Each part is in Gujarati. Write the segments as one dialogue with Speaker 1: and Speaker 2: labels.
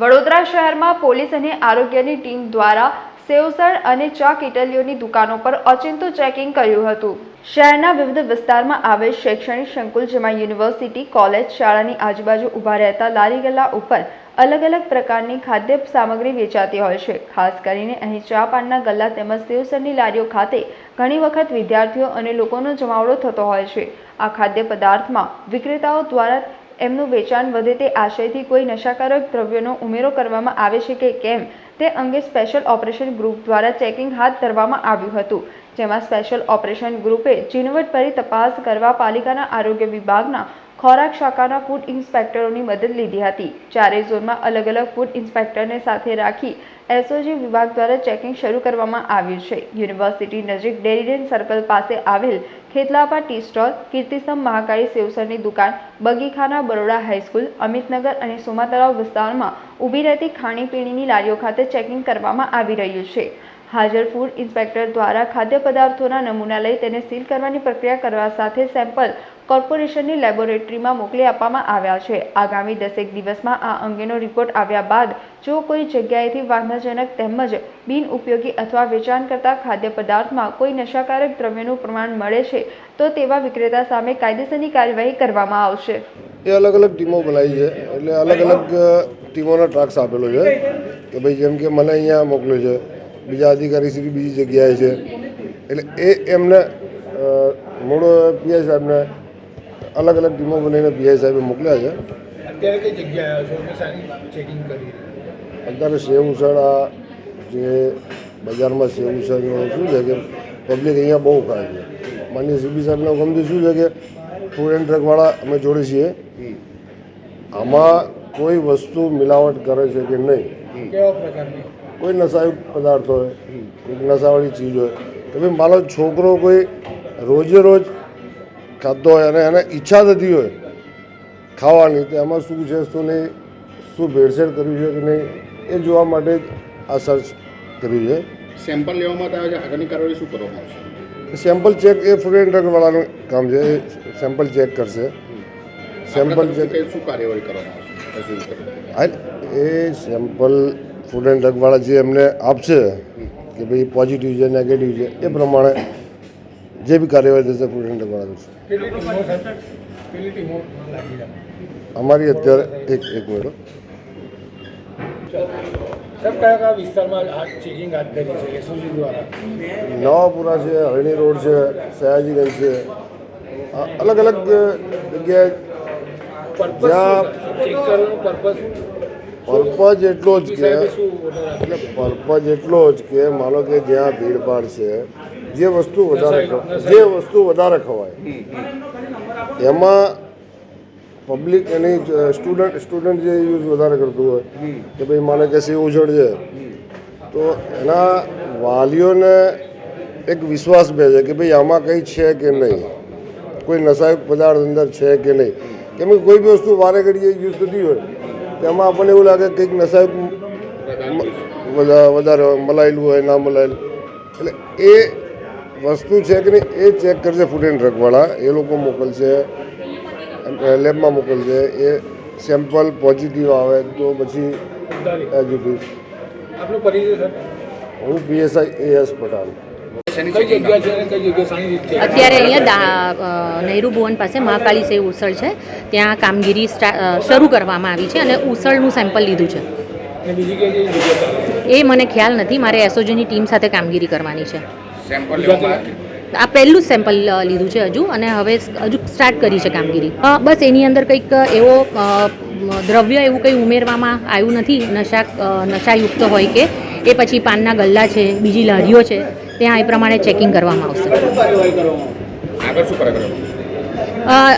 Speaker 1: વડોદરા શહેરમાં પોલીસ અને આરોગ્યની ટીમ દ્વારા સેવસર અને ચા કિટલીઓની દુકાનો પર ઓચિંતું ચેકિંગ કર્યું હતું. શહેરના વિવિધ વિસ્તારમાં આવેલ શૈક્ષણિક સંકુલ, જેમાં યુનિવર્સિટી, કોલેજ, શાળાની આજુબાજુ ઊભા રહેતા લારી ગલ્લા ઉપર અલગ અલગ પ્રકારની ખાદ્ય સામગ્રી વેચાતી હોય છે. ખાસ કરીને અહીં ચા પાનના ગલ્લા તેમજ સેવસરની લારીઓ ખાતે ઘણી વખત વિદ્યાર્થીઓ અને લોકોનો જમાવડો થતો હોય છે. આ ખાદ્ય પદાર્થમાં વિક્રેતાઓ દ્વારા એમનું વેચાણ વધે તે આશયથી કોઈ નશાકારક દ્રવ્યોનો ઉમેરો કરવામાં આવે છે કે કેમ? તે અંગે સ્પેશિયલ ઓપરેશન ગ્રુપ દ્વારા ચેકિંગ હાથ ધરવામાં આવ્યું હતું, જેમાં સ્પેશિયલ ઓપરેશન ગ્રુપે ઝીણવટભરી તપાસ કરવા પાલિકાના આરોગ્ય વિભાગના ખોરાક શાખાના ફૂડ ઇન્સ્પેક્ટરોની મદદ લીધી હતી. ચારેય ઝોનમાં અલગ અલગ ફૂડ ઇન્સ્પેક્ટરને સાથે રાખી એસઓજી વિભાગ દ્વારા ચેકિંગ શરૂ કરવામાં આવ્યું છે. યુનિવર્સિટી નજીક ડેરીડેન સર્કલ પાસે આવેલ ખેતલાપા ટી સ્ટોલ, કીર્તિસ્તંભ મહાકાળી સેવસરની દુકાન, બગીખાના બરોડા હાઈસ્કૂલ, અમિતનગર અને સોમાતળાવ વિસ્તારમાં ઊભી રહેતી ખાણીપીણીની લારીઓ ખાતે ચેકિંગ કરવામાં આવી રહ્યું છે. હાજર ફૂડ ઇન્સ્પેક્ટર દ્વારા ખાદ્ય પદાર્થોના નમૂના લઈ તેને સીલ કરવાની પ્રક્રિયા કરવા સાથે સેમ્પલ કોર્પોરેશનની લેબોરેટરીમાં મોકલી આપવામાં આવ્યા છે. આગામી દસેક દિવસમાં આ અંગેનો રિપોર્ટ આવ્યા બાદ જો કોઈ જગ્યાએથી વાંધાજનક તેમજ બિનઉપયોગી અથવા વેચાણ કરતા ખાદ્ય પદાર્થમાં કોઈ નશાકારક દ્રવ્યનું પ્રમાણ મળે છે, તો તેવા વિક્રેતા સામે કાયદેસરની કાર્યવાહી કરવામાં આવશે.
Speaker 2: એ અલગ અલગ ટીમો બનાવી છે. એટલે અલગ અલગ ટીમોનો ટ્રાક્સ આપેલો છે. કે ભાઈ જેમ કે મને અહીંયા મોકલ્યો છે બીજા અધિકારી શ્રી બીજી જગ્યાએ છે. એટલે એ એમને મોડો મૂળ પીઆઈ સાહેબને અલગ અલગ ટીમો બનાવીને પીઆઈ સાહેબે મોકલ્યા છે.
Speaker 3: અત્યારે
Speaker 2: સેવ જે બજારમાં સેવ શું છે કે પબ્લિક અહીંયા બહુ ખાય છે. માન્ય સીબી સાહેબના હુકમથી શું છે કે ફૂડ એન્ડ ડ્રગવાળા અમે જોડે છીએ. આમાં કોઈ વસ્તુ મિલાવટ કરે છે કે નહીં
Speaker 3: કેવા પ્રકારની?
Speaker 2: કોઈ નશાયુક્ત પદાર્થ હોય કોઈ નશાવાળી ચીજ હોય. કે ભાઈ મારો છોકરો કોઈ રોજે રોજ ખાતો હોય અને એને ઈચ્છા થતી હોય ખાવાની તો એમાં શું છે શું નહીં શું ભેળસેળ કર્યું છે કે નહીં એ જોવા માટે આ સર્ચ કર્યું છે.
Speaker 4: સેમ્પલ લેવામાં આવે છે આગળની કાર્યવાહી શું કરવામાં આવશે?
Speaker 2: સેમ્પલ ચેક એ ફૂડ એન્ડ ડ્રગવાળાનું કામ છે એ સેમ્પલ ચેક કરશે. સેમ્પલ ચેક
Speaker 4: શું કાર્યવાહી કરવામાં આવશે?
Speaker 2: એ સેમ્પલ ફૂડ એન્ડ ડ્રગવાળા જે એમને આપશે કે ભાઈ પોઝિટિવ છે નેગેટિવ છે એ પ્રમાણે જે બી કાર્યવાહી થશે ફૂડ એન્ડ ડ્રગવાળા કરશે અમારી અત્યારે એક એક
Speaker 3: દ્વારા?
Speaker 2: નવાપુરા છે હરણી રોડ છે સયાજીગંજ છે. અલગ અલગ જગ્યાએ જ્યાં-
Speaker 3: પર્પઝ
Speaker 2: એટલો જ કે એટલે પર્પઝ એટલો જ કે માનો કે જ્યાં ભીડભાડ છે જે વસ્તુ વધારે જે વસ્તુ વધારે ખવાય એમાં પબ્લિક એની સ્ટુડન્ટ સ્ટુડન્ટ જે યુઝ વધારે કરતું હોય કે ભાઈ માને કે સેવ ઉછળ છે તો એના વાલીઓને એક વિશ્વાસ બે છે કે ભાઈ આમાં કંઈ છે કે નહીં? કોઈ નશાયુક્ત પદાર્થ અંદર છે કે નહીં? કેમ કે કોઈ બી વસ્તુ વારે ઘડીએ યુઝ થતી હોય તેમાં આપણને એવું લાગે કંઈક નશાયુક્ત વધારે મલાયેલું હોય ના મલાયેલું. એટલે એ વસ્તુ છે કે નહીં એ ચેક કરશે ફૂડ એન્ડ ડ્રગવાળા એ લોકો મોકલશે લેબમાં મોકલશે એ સેમ્પલ પોઝિટિવ આવે તો પછી
Speaker 3: આપનો
Speaker 2: હું પીએસઆઈ એ એસ પટેલ
Speaker 5: અત્યારે અહીંયા નહેરુ ભુવન પાસે મહાકાળી સેવ ઉસળ છે. ત્યાં કામગીરી શરૂ કરવામાં આવી છે અને ઉસળનું સેમ્પલ લીધું છે. એ મને ખ્યાલ નથી. મારે એસઓજીની ટીમ સાથે કામગીરી કરવાની છે. આ પહેલું જ સેમ્પલ લીધું છે હજુ અને હવે હજુ સ્ટાર્ટ કરી છે કામગીરી. બસ એની અંદર કંઈક એવો દ્રવ્ય એવું કંઈ ઉમેરવામાં આવ્યું નથી. નશા નશાયુક્ત હોય કે એ પછી પાનના ગલ્લા છે બીજી લારીઓ છે. ત્યાં એ પ્રમાણે ચેકિંગ કરવામાં આવશે.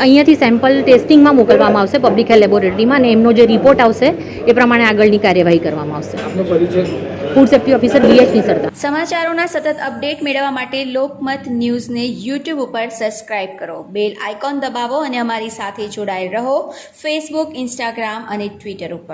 Speaker 5: અહીંયાથી સેમ્પલ ટેસ્ટિંગમાં મોકલવામાં આવશે પબ્લિક હેલ્થ લેબોરેટરીમાં અને એમનો જે રિપોર્ટ આવશે એ પ્રમાણે આગળની કાર્યવાહી કરવામાં આવશે.
Speaker 3: આપનો પરિચય?
Speaker 5: ફૂડ સેફ્ટી ઓફિસર બીએચની સરદાર
Speaker 6: સમાચારોના સતત અપડેટ મેળવવા માટે લોકમત ન્યૂઝને યુટ્યુબ ઉપર સબસ્ક્રાઇબ કરો. બેલ આઇકોન દબાવો અને અમારી સાથે જોડાયેલ રહો. ફેસબુક ઇન્સ્ટાગ્રામ અને ટ્વિટર ઉપર.